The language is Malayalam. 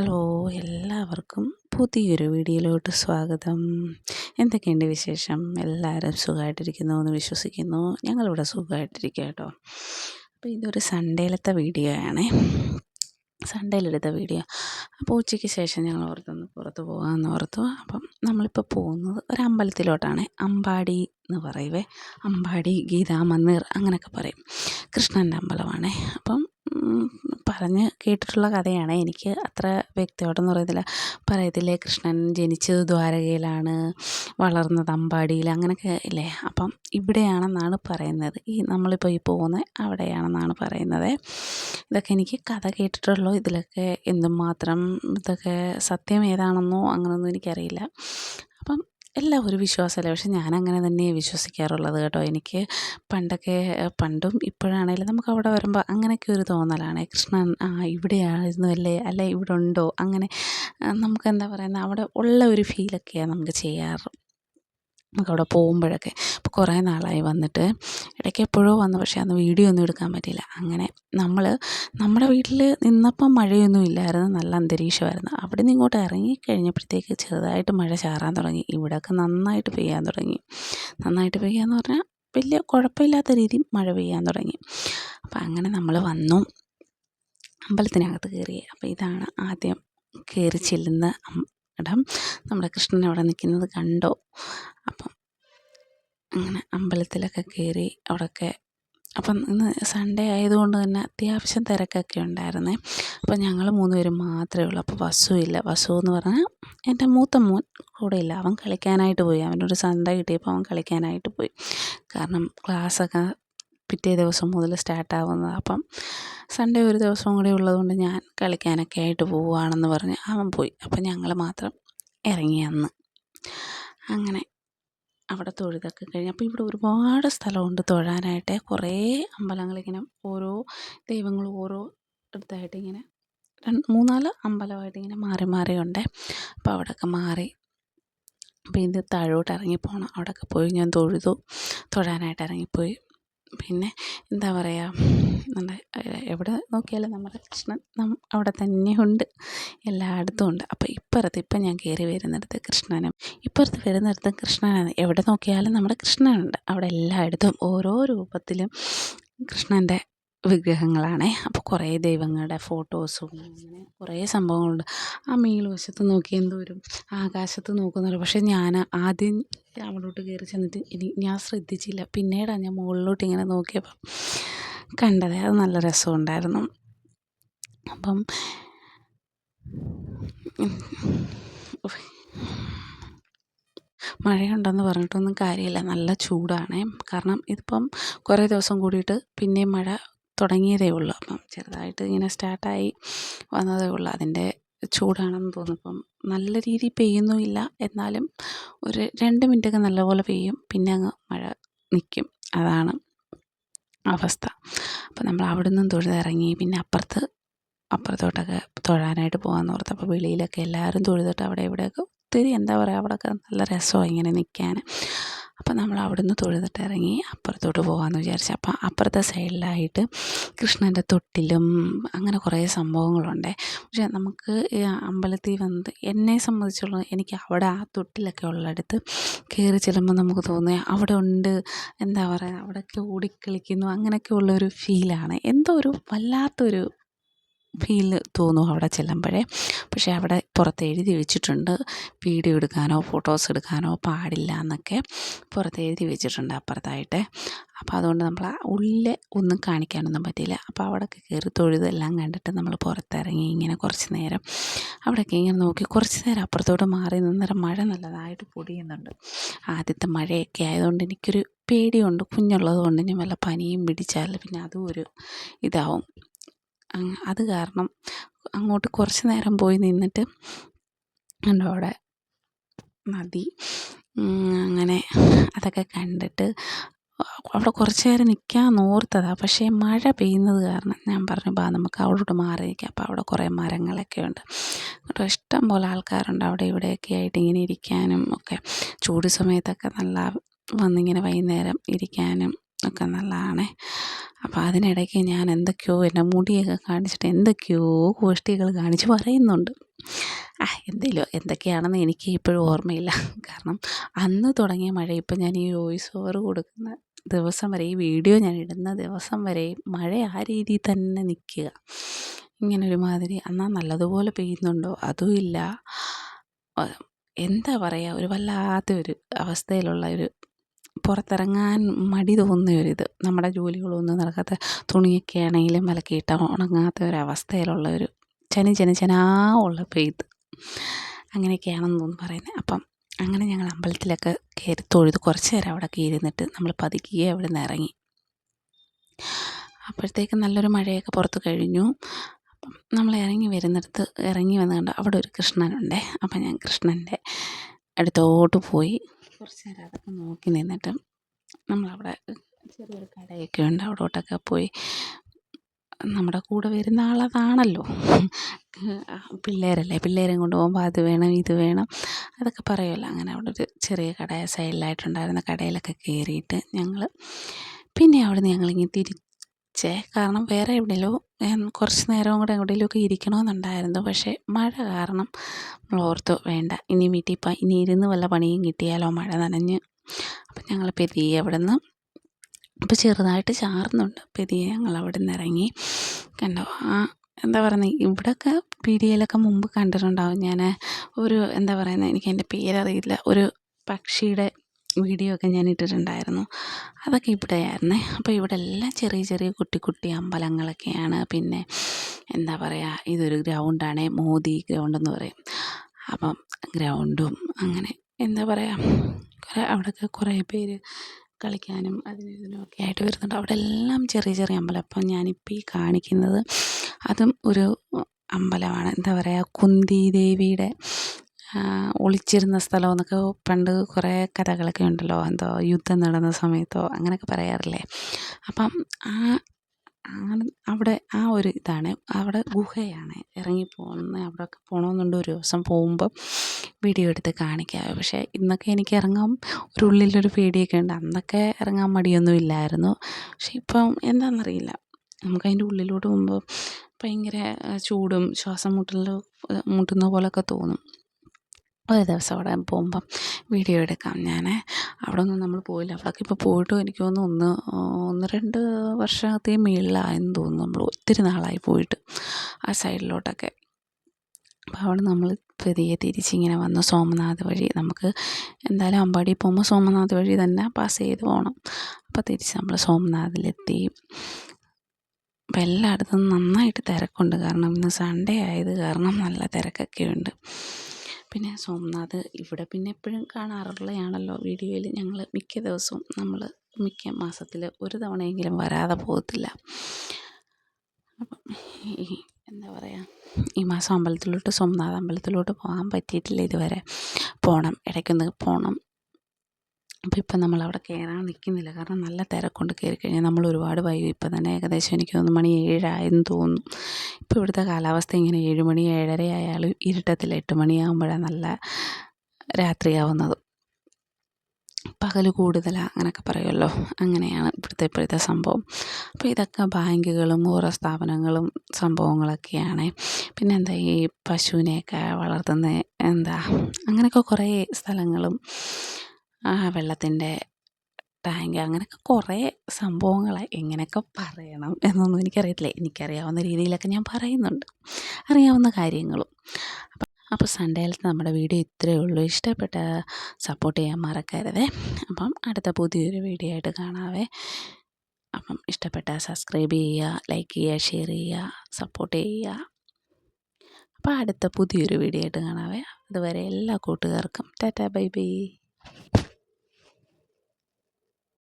ഹലോ എല്ലാവർക്കും പുതിയൊരു വീഡിയോയിലോട്ട് സ്വാഗതം. എന്തൊക്കെയുണ്ട് വിശേഷം? എല്ലാവരും സുഖമായിട്ടിരിക്കുന്നു എന്ന് വിശ്വസിക്കുന്നു. ഞങ്ങളിവിടെ സുഖമായിട്ടിരിക്കുക കേട്ടോ. അപ്പോൾ ഇതൊരു സൺഡേയിലത്തെ വീഡിയോ ആണേ. സൺഡേയിലെടുത്ത വീഡിയോ. അപ്പോൾ ഉച്ചയ്ക്ക് ശേഷം ഞങ്ങൾ ഓർത്തൊന്ന് പുറത്ത് പോകാമെന്ന് ഓർത്തു അപ്പം നമ്മളിപ്പോൾ പോകുന്നത് ഒരു അമ്പലത്തിലോട്ടാണ്. അമ്പാടി എന്ന് പറയുവേ. അമ്പാടി ഗീതാ മന്ദിർ അങ്ങനെയൊക്കെ പറയും. കൃഷ്ണന്റെ അമ്പലമാണേ. അപ്പം പറഞ്ഞ് കേട്ടിട്ടുള്ള കഥയാണ്. എനിക്ക് അത്ര വ്യക്തമായിട്ടൊന്നും അറിയത്തില്ല. പറയത്തില്ലേ കൃഷ്ണൻ ജനിച്ചത് ദ്വാരകയിലാണ് വളർന്നത് അമ്പാടിയിൽ അങ്ങനെയൊക്കെ ഇല്ലേ? അപ്പം ഇവിടെയാണെന്നാണ് പറയുന്നത്. ഈ നമ്മളിപ്പോൾ ഈ പോകുന്നത് അവിടെയാണെന്നാണ് പറയുന്നത്. ഇതൊക്കെ എനിക്ക് കഥ കേട്ടിട്ടുള്ളൂ. ഇതിലൊക്കെ എന്തുമാത്രം ഇതൊക്കെ സത്യം ഏതാണെന്നോ അങ്ങനെയൊന്നും എനിക്കറിയില്ല. അപ്പം എല്ലാം ഒരു വിശ്വാസമല്ലേ? പക്ഷെ ഞാൻ അങ്ങനെ തന്നെ വിശ്വസിക്കാറുള്ളത് കേട്ടോ. എനിക്ക് പണ്ടൊക്കെ പണ്ടും ഇപ്പോഴാണെങ്കിലും നമുക്ക് അവിടെ വരുമ്പോൾ അങ്ങനെയൊക്കെ ഒരു തോന്നലാണ്. കൃഷ്ണൻ ആ ഇവിടെയായിരുന്നു അല്ലേ? അല്ലെ ഇവിടെ ഉണ്ടോ അങ്ങനെ നമുക്ക് എന്താ പറയുന്നത് അവിടെ ഉള്ള ഒരു ഫീലൊക്കെയാണ് നമുക്ക് ചെയ്യാറ്. നമുക്കവിടെ പോകുമ്പോഴൊക്കെ. ഇപ്പോൾ കുറേ നാളായി വന്നിട്ട്. ഇടയ്ക്ക് എപ്പോഴോ വന്നു പക്ഷേ അന്ന് വീഡിയോ ഒന്നും എടുക്കാൻ പറ്റിയില്ല. അങ്ങനെ നമ്മൾ നമ്മുടെ വീട്ടിൽ നിന്നപ്പം മഴയൊന്നും ഇല്ലായിരുന്നു. നല്ല അന്തരീക്ഷമായിരുന്നു. അവിടെ നിന്ന് ഇങ്ങോട്ട് ഇറങ്ങി കഴിഞ്ഞപ്പോഴത്തേക്ക് ചെറുതായിട്ട് മഴ ചാറാൻ തുടങ്ങി. ഇവിടെയൊക്കെ നന്നായിട്ട് പെയ്യാൻ തുടങ്ങി. നന്നായിട്ട് പെയ്യാന്ന് പറഞ്ഞാൽ വലിയ കുഴപ്പമില്ലാത്ത രീതിയിൽ മഴ പെയ്യാൻ തുടങ്ങി. അപ്പം അങ്ങനെ നമ്മൾ വന്നു. അമ്പലത്തിനകത്ത് കയറി. അപ്പോൾ ഇതാണ് ആദ്യം കയറി ചെല്ലുന്ന ഇടം നമ്മുടെ കൃഷ്ണൻ അവിടെ നിൽക്കുന്നത് കണ്ടോ. അപ്പം അങ്ങനെ അമ്പലത്തിലൊക്കെ കയറി അവിടെയൊക്കെ അപ്പം ഇന്ന് സൺഡേ ആയതുകൊണ്ട് തന്നെ അത്യാവശ്യം തിരക്കൊക്കെ ഉണ്ടായിരുന്നേ. അപ്പം ഞങ്ങൾ മൂന്ന് പേരും മാത്രമേ ഉള്ളൂ. അപ്പോൾ വസു ഇല്ല. വസു എന്ന് പറഞ്ഞാൽ എന്റെ മൂത്ത മോൻ കൂടെ ഇല്ല. അവൻ കളിക്കാനായിട്ട് പോയി. അവനൊരു സൺഡേ കിട്ടിയപ്പോൾ അവൻ കളിക്കാനായിട്ട് പോയി. കാരണം ക്ലാസ്സൊക്കെ പിറ്റേ ദിവസം മുതൽ സ്റ്റാർട്ടാവുന്നത് അപ്പം സൺഡേ ഒരു ദിവസം കൂടി ഉള്ളതുകൊണ്ട് ഞാൻ കളിക്കാനൊക്കെ ആയിട്ട് പോവുകയാണെന്ന് പറഞ്ഞ് അവൻ പോയി. അപ്പം ഞങ്ങൾ മാത്രം ഇറങ്ങി അന്ന് അങ്ങനെ അവിടെ തൊഴുതൊക്കെ കഴിഞ്ഞ് അപ്പോൾ ഇവിടെ ഒരുപാട് സ്ഥലമുണ്ട് തൊഴാനായിട്ട്. കുറേ അമ്പലങ്ങളിങ്ങനെ ഓരോ ദൈവങ്ങൾ ഓരോ അടുത്തായിട്ട് ഇങ്ങനെ രണ്ട് മൂന്നാൽ അമ്പലമായിട്ട് ഇങ്ങനെ മാറി മാറിയുണ്ട് അപ്പോൾ അവിടെയൊക്കെ മാറി അപ്പോൾ ഇത് താഴോട്ട് ഇറങ്ങിപ്പോകണം അവിടെയൊക്കെ പോയി ഞാൻ തൊഴുതു. തൊഴാനായിട്ട് ഇറങ്ങിപ്പോയി. പിന്നെ എന്താ പറയുക നമ്മുടെ എവിടെ നോക്കിയാലും നമ്മുടെ കൃഷ്ണൻ അവിടെ തന്നെ ഉണ്ട്. എല്ലായിടത്തും ഉണ്ട്. അപ്പോൾ ഇപ്പുറത്ത് ഇപ്പം ഞാൻ കയറി വരുന്നിടത്ത് കൃഷ്ണനും ഇപ്പുറത്ത് വരുന്നിടത്തും കൃഷ്ണനാണ്. എവിടെ നോക്കിയാലും നമ്മുടെ കൃഷ്ണനുണ്ട്. അവിടെ എല്ലായിടത്തും ഓരോ രൂപത്തിലും കൃഷ്ണന്റെ വിഗ്രഹങ്ങളാണേ. അപ്പോൾ കുറേ ദൈവങ്ങളുടെ ഫോട്ടോസും അങ്ങനെ കുറേ സംഭവങ്ങളുണ്ട്. ആ മേൽ വശത്ത് നോക്കി എന്തോരും ആകാശത്ത് നോക്കുന്നുണ്ട് പക്ഷേ ഞാൻ ആദ്യം അവിടോട്ട് കയറി ചെന്നിട്ട് ഇനി ഞാൻ ശ്രദ്ധിച്ചില്ല. പിന്നീടാണ് ഞാൻ മുകളിലോട്ട് ഇങ്ങനെ നോക്കിയപ്പം കണ്ടത് അത് നല്ല രസമുണ്ടായിരുന്നു. അപ്പം മഴയുണ്ടെന്ന് പറഞ്ഞിട്ടൊന്നും കാര്യമില്ല. നല്ല ചൂടാണ്. കാരണം ഇതിപ്പം കുറേ ദിവസം കൂടിയിട്ട് പിന്നെയും മഴ തുടങ്ങിയതേ ഉള്ളൂ. അപ്പം ചെറുതായിട്ട് ഇങ്ങനെ സ്റ്റാർട്ടായി വന്നതേ ഉള്ളൂ. അതിന്റെ ചൂടാണെന്ന് തോന്നുന്നു. നല്ല രീതിയിൽ പെയ്യുന്നുമില്ല എന്നാലും ഒരു രണ്ട് മിനിറ്റൊക്കെ നല്ലപോലെ പെയ്യും. പിന്നെ അങ്ങ് മഴ നിൽക്കും അതാണ് അവസ്ഥ. അപ്പം നമ്മൾ അവിടെ നിന്നും തൊഴുതിറങ്ങി പിന്നെ അപ്പുറത്ത് അപ്പുറത്തോട്ടൊക്കെ തൊഴാനായിട്ട് പോകാമെന്ന് ഓർത്ത്. അപ്പോൾ വെളിയിലൊക്കെ എല്ലാവരും തൊഴുതിട്ട് അവിടെ ഇവിടെയൊക്കെ ഒത്തിരി എന്താ പറയുക അവിടെയൊക്കെ നല്ല രസമാണ് ഇങ്ങനെ നിൽക്കാൻ. അപ്പോൾ നമ്മൾ അവിടുന്ന് തൊഴുതിട്ട് ഇറങ്ങി അപ്പുറത്തോട്ട് പോകാമെന്ന് വിചാരിച്ചു. അപ്പം അപ്പുറത്തെ സൈഡിലായിട്ട് കൃഷ്ണന്റെ തൊട്ടിലും അങ്ങനെ കുറേ സംഭവങ്ങളുണ്ട്. പക്ഷേ നമുക്ക് അമ്പലത്തിൽ വന്ന് എന്നെ സംബന്ധിച്ചുള്ള എനിക്ക് അവിടെ ആ തൊട്ടിലൊക്കെ ഉള്ളിടത്ത് കയറി ചെല്ലുമ്പോൾ നമുക്ക് തോന്നുക അവിടെ ഉണ്ട് എന്താ പറയുക അവിടെയൊക്കെ ഓടിക്കളിക്കുന്നു അങ്ങനെയൊക്കെ ഉള്ളൊരു ഫീലാണ്. എന്തോ ഒരു വല്ലാത്തൊരു ഫീൽ തോന്നും അവിടെ ചെല്ലുമ്പോഴേ. പക്ഷേ അവിടെ പുറത്ത് എഴുതി വെച്ചിട്ടുണ്ട്. വീഡിയോ എടുക്കാനോ ഫോട്ടോസ് എടുക്കാനോ പാടില്ല എന്നൊക്കെ പുറത്ത് എഴുതി വെച്ചിട്ടുണ്ട് അപ്പുറത്തായിട്ട്. അപ്പോൾ അതുകൊണ്ട് നമ്മൾ ഉള്ളിൽ ഒന്നും കാണിക്കാനൊന്നും പറ്റിയില്ല. അപ്പോൾ അവിടെയൊക്കെ കയറി തൊഴുതെല്ലാം കണ്ടിട്ട് നമ്മൾ പുറത്തിറങ്ങി ഇങ്ങനെ കുറച്ച് നേരം അവിടെയൊക്കെ ഇങ്ങനെ നോക്കി കുറച്ച് നേരം അപ്പുറത്തോട്ട് മാറി നിന്നേരം മഴ നല്ലതായിട്ട് പൊടിയുന്നുണ്ട്. ആദ്യത്തെ മഴയൊക്കെ ആയതുകൊണ്ട് എനിക്കൊരു പേടിയുണ്ട്. കുഞ്ഞുള്ളത് കൊണ്ട് ഇനി വല്ല പനിയും പിടിച്ചാൽ പിന്നെ അതും ഒരു ഇതാവും. അത് കാരണം അങ്ങോട്ട് കുറച്ച് നേരം പോയി നിന്നിട്ട് ഉണ്ട് അവിടെ നദി. അങ്ങനെ അതൊക്കെ കണ്ടിട്ട് അവിടെ കുറച്ച് നേരം നിൽക്കാമെന്ന് ഓർത്തതാണ് പക്ഷേ മഴ പെയ്യുന്നത് കാരണം ഞാൻ പറഞ്ഞു ബാ നമുക്ക് അവിടോട്ട് മാറി നിൽക്കാം അപ്പോൾ അവിടെ കുറേ മരങ്ങളൊക്കെ ഉണ്ട്. കേട്ടോ ഇഷ്ടം പോലെ ആൾക്കാരുണ്ട് അവിടെ ഇവിടെയൊക്കെ ആയിട്ട് ഇങ്ങനെ ഇരിക്കാനും ഒക്കെ. ചൂട് സമയത്തൊക്കെ നല്ല വന്നിങ്ങനെ വൈകുന്നേരം ഇരിക്കാനും ഒക്കെ നല്ലതാണ്. അപ്പോൾ അതിനിടയ്ക്ക് ഞാൻ എന്തൊക്കെയോ എന്റെ മുടിയൊക്കെ കാണിച്ചിട്ട് എന്തൊക്കെയോ ഗോഷ്ഠികൾ കാണിച്ച് പറയുന്നുണ്ട്. ആ എന്തേലും എന്തൊക്കെയാണെന്ന് എനിക്ക് ഇപ്പോഴും ഓർമ്മയില്ല. കാരണം അന്ന് തുടങ്ങിയ മഴ ഇപ്പം ഞാൻ ഈ വോയിസ് ഓവർ കൊടുക്കുന്ന ദിവസം വരെ ഈ വീഡിയോ ഞാൻ ഇടുന്ന ദിവസം വരെ മഴ ആ രീതിയിൽ തന്നെ നിൽക്കുക. ഇങ്ങനെ ഒരുമാതിരി എന്നാൽ നല്ലതുപോലെ പെയ്യുന്നുണ്ടോ? അതും ഇല്ല. എന്താ പറയുക ഒരു വല്ലാത്ത ഒരു അവസ്ഥയിലുള്ള ഒരു പുറത്തിറങ്ങാൻ മടി തോന്നുന്ന ഒരിത് നമ്മുടെ ജോലികളൊന്നും നടക്കാത്ത തുണിയൊക്കെ ആണെങ്കിലും അലക്കിയിട്ട ഉണങ്ങാത്ത ഒരവസ്ഥയിലുള്ള ഒരു ചനി ചനി ചനാ ഉള്ള പെയ്ത്ത് അങ്ങനെയൊക്കെയാണെന്ന് തോന്നുന്നു പറയുന്നത്. അപ്പം അങ്ങനെ ഞങ്ങൾ അമ്പലത്തിലൊക്കെ കയറി തൊഴുത് കുറച്ച് നേരം അവിടെ ഇരുന്നിട്ട് നമ്മൾ പതുക്കിയെ അവിടെ നിന്ന് ഇറങ്ങി. അപ്പോഴത്തേക്ക് നല്ലൊരു മഴയൊക്കെ പുറത്ത് കഴിഞ്ഞു. അപ്പം നമ്മൾ ഇറങ്ങി വരുന്നിടത്ത് ഇറങ്ങി വന്ന് കണ്ട് അവിടെ ഒരു കൃഷ്ണനുണ്ടേ. അപ്പം ഞാൻ കൃഷ്ണന്റെ അടുത്തോട്ട് പോയി. കുറച്ച് നേരം അതൊക്കെ നോക്കി നിന്നിട്ട് നമ്മളവിടെ ചെറിയൊരു കടയൊക്കെ ഉണ്ട്. അവിടോട്ടൊക്കെ പോയി നമ്മുടെ കൂടെ വരുന്ന ആളതാണല്ലോ. പിള്ളേരല്ലേ? പിള്ളേരെ കൊണ്ട് പോകുമ്പോൾ അത് വേണം ഇത് വേണം അതൊക്കെ പറയുമല്ലോ. അങ്ങനെ അവിടെ ഒരു ചെറിയ കട സൈഡിലായിട്ടുണ്ടായിരുന്ന കടയിലൊക്കെ കയറിയിട്ട് ഞങ്ങൾ പിന്നെ അവിടെ നിന്ന് ഞങ്ങളിങ്ങനെ തിരിച്ചേ കാരണം വേറെ എവിടെയെങ്കിലും കുറച്ച് നേരവും കൂടെ എവിടെയെങ്കിലുമൊക്കെ ഇരിക്കണമെന്നുണ്ടായിരുന്നു പക്ഷേ മഴ കാരണം നമ്മൾ ഓർത്തു വേണ്ട ഇനി വീട്ടിൽ ഇനി ഇരുന്ന് വല്ല പണിയും കിട്ടിയാലോ മഴ നനഞ്ഞ്. അപ്പം ഞങ്ങൾ പെരിയെ അവിടെ നിന്ന് ഇപ്പോൾ ചെറുതായിട്ട് ചാർന്നുണ്ട് പെരിയെ ഞങ്ങൾ അവിടെ നിന്ന് ഇറങ്ങി. കണ്ടോ? ആ എന്താ പറയുന്നത് ഇവിടെയൊക്കെ പീടികയിലൊക്കെ മുമ്പ് കണ്ടിട്ടുണ്ടാവും. ഞാൻ ഒരു എന്താ പറയുന്നത് എനിക്ക് എന്റെ പേരറിയില്ല. ഒരു പക്ഷിയുടെ വീഡിയോ ഒക്കെ ഞാൻ ഇട്ടിട്ടുണ്ടായിരുന്നു. അതൊക്കെ ഇവിടെയായിരുന്നേ. അപ്പോൾ ഇവിടെ എല്ലാം ചെറിയ ചെറിയ കുട്ടി കുട്ടി അമ്പലങ്ങളൊക്കെയാണ്. പിന്നെ എന്താ പറയുക ഇതൊരു ഗ്രൗണ്ടാണ് മോദി ഗ്രൗണ്ട് എന്ന് പറയും. അപ്പം ഗ്രൗണ്ടും അങ്ങനെ എന്താ പറയുക കുറേ അവിടെയൊക്കെ കുറേ പേര് കളിക്കാനും അതിനും ഇതിനും ഒക്കെ ആയിട്ട് വരുന്നുണ്ട്. അവിടെ എല്ലാം ചെറിയ ചെറിയ അമ്പലം. അപ്പം ഞാനിപ്പോൾ ഈ കാണിക്കുന്നത് അതും ഒരു അമ്പലമാണ്. എന്താ പറയുക കുന്തി ദേവിയുടെ ഒളിച്ചിരുന്ന സ്ഥലം എന്നൊക്കെ പണ്ട് കുറേ കഥകളൊക്കെ ഉണ്ടല്ലോ. എന്തോ യുദ്ധം നടന്ന സമയത്തോ അങ്ങനെയൊക്കെ പറയാറില്ലേ? അപ്പം ആ അവിടെ ആ ഒരു ഇതാണ്. അവിടെ ഗുഹയാണ്. ഇറങ്ങി പോകുന്ന അവിടെയൊക്കെ പോകണമെന്നുണ്ട് ഒരു ദിവസം പോകുമ്പം വീഡിയോ എടുത്ത് കാണിക്കാം. പക്ഷേ ഇന്നൊക്കെ എനിക്ക് ഇറങ്ങാൻ ഒരു ഉള്ളിലൊരു പേടിയൊക്കെ ഉണ്ട്. അന്നൊക്കെ ഇറങ്ങാൻ മടിയൊന്നും ഇല്ലായിരുന്നു. പക്ഷെ ഇപ്പം എന്താണെന്നറിയില്ല നമുക്കതിന്റെ ഉള്ളിലോട്ട് പോകുമ്പോൾ ഭയങ്കര ചൂടും ശ്വാസം മുട്ടലും മുട്ടുന്ന പോലെയൊക്കെ തോന്നും. ഒരു ദിവസം അവിടെ പോകുമ്പം വീഡിയോ എടുക്കാം. ഞാൻ അവിടെ ഒന്നും നമ്മൾ പോയില്ല. അവിടെയൊക്കെ ഇപ്പോൾ പോയിട്ട് എനിക്ക് തോന്നുന്നു ഒന്ന് ഒന്ന് രണ്ട് വർഷത്തെ മേളിലായെന്ന് തോന്നുന്നു നമ്മൾ ഒത്തിരി നാളായി പോയിട്ട് ആ സൈഡിലോട്ടൊക്കെ. അപ്പോൾ അവിടെ നമ്മൾ പതിയെ തിരിച്ചിങ്ങനെ വന്നു സോമനാഥ് വഴി. നമുക്ക് എന്തായാലും അമ്പാടി പോകുമ്പോൾ സോമനാഥ് വഴി തന്നെ പാസ് ചെയ്ത് പോകണം. അപ്പോൾ തിരിച്ച് നമ്മൾ സോമനാഥിലെത്തി. അപ്പോൾ എല്ലായിടത്തും നന്നായിട്ട് തിരക്കുണ്ട്. കാരണം ഇന്ന് സൺഡേ ആയത് കാരണം നല്ല തിരക്കൊക്കെ ഉണ്ട് പിന്നെ സോമനാഥ് ഇവിടെ പിന്നെ എപ്പോഴും കാണാറുള്ളതാണല്ലോ വീഡിയോയിൽ ഞങ്ങൾ മിക്ക ദിവസവും നമ്മൾ മിക്ക മാസത്തിൽ ഒരു തവണയെങ്കിലും വരാതെ പോകത്തില്ല. അപ്പം ഈ എന്താ പറയുക ഈ മാസം അമ്പലത്തിലോട്ട് സോമനാഥ് അമ്പലത്തിലോട്ട് പോകാൻ പറ്റിയിട്ടില്ല ഇതുവരെ. പോകണം ഇടയ്ക്കൊന്ന് പോകണം അപ്പോൾ ഇപ്പം നമ്മളവിടെ കയറാൻ നിൽക്കുന്നില്ല. കാരണം നല്ല തിരക്കൊണ്ട് നമ്മൾ ഒരുപാട് വൈകും. ഇപ്പം തന്നെ ഏകദേശം എനിക്ക് തോന്നുന്നു മണി ഏഴായെന്ന് തോന്നുന്നു. ഇപ്പോൾ ഇവിടുത്തെ കാലാവസ്ഥ ഇങ്ങനെ ഏഴ് മണി ഏഴര ആയാലും ഇരുട്ടത്തിൽ എട്ട് മണിയാകുമ്പോഴാണ് നല്ല രാത്രിയാവുന്നത്. പകൽ കൂടുതലാണ് അങ്ങനെയൊക്കെ പറയുമല്ലോ. അങ്ങനെയാണ് ഇവിടുത്തെ ഇപ്പോഴത്തെ സംഭവം. അപ്പോൾ ഇതൊക്കെ ബാങ്കുകളും ഓരോ സ്ഥാപനങ്ങളും സംഭവങ്ങളൊക്കെയാണ്. പിന്നെ എന്താ ഈ പശുവിനെയൊക്കെ വളർത്തുന്ന എന്താ? അങ്ങനെയൊക്കെ കുറേ സ്ഥലങ്ങളും വെള്ളത്തിന്റെ ടാങ്ക് അങ്ങനെയൊക്കെ കുറേ സംഭവങ്ങൾ എങ്ങനെയൊക്കെ പറയണം എന്നൊന്നും എനിക്കറിയത്തില്ല. എനിക്കറിയാവുന്ന രീതിയിലൊക്കെ ഞാൻ പറയുന്നുണ്ട്. അറിയാവുന്ന കാര്യങ്ങളും. അപ്പം അപ്പോൾ സൺഡേയിലത്തെ നമ്മുടെ വീഡിയോ ഇത്രയേ ഉള്ളൂ. ഇഷ്ടപ്പെട്ട സപ്പോർട്ട് ചെയ്യാൻ മറക്കരുതേ. അപ്പം അടുത്ത പുതിയൊരു വീഡിയോ ആയിട്ട് കാണാവേ. അപ്പം ഇഷ്ടപ്പെട്ട സബ്സ്ക്രൈബ് ചെയ്യുക ലൈക്ക് ചെയ്യുക ഷെയർ ചെയ്യുക സപ്പോർട്ട് ചെയ്യുക. അപ്പോൾ അടുത്ത പുതിയൊരു വീഡിയോ ആയിട്ട് കാണാവേ. അതുവരെ എല്ലാ കൂട്ടുകാർക്കും ടാറ്റാ ബൈ ബൈ.